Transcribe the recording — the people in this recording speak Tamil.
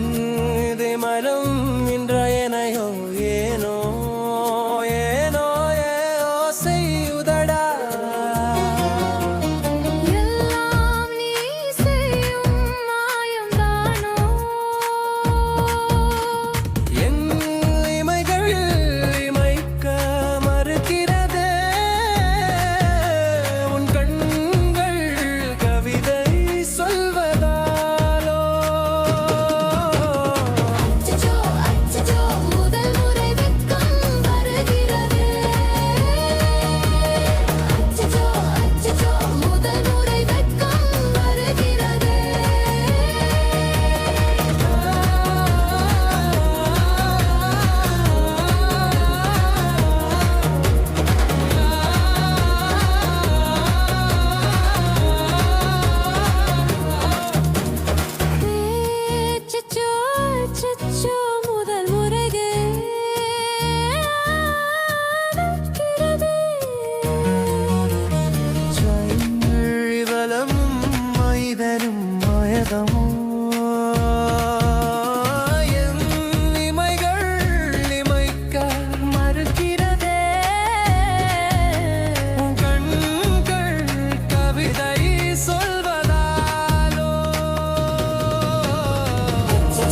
என் மனம் இன்றைய vida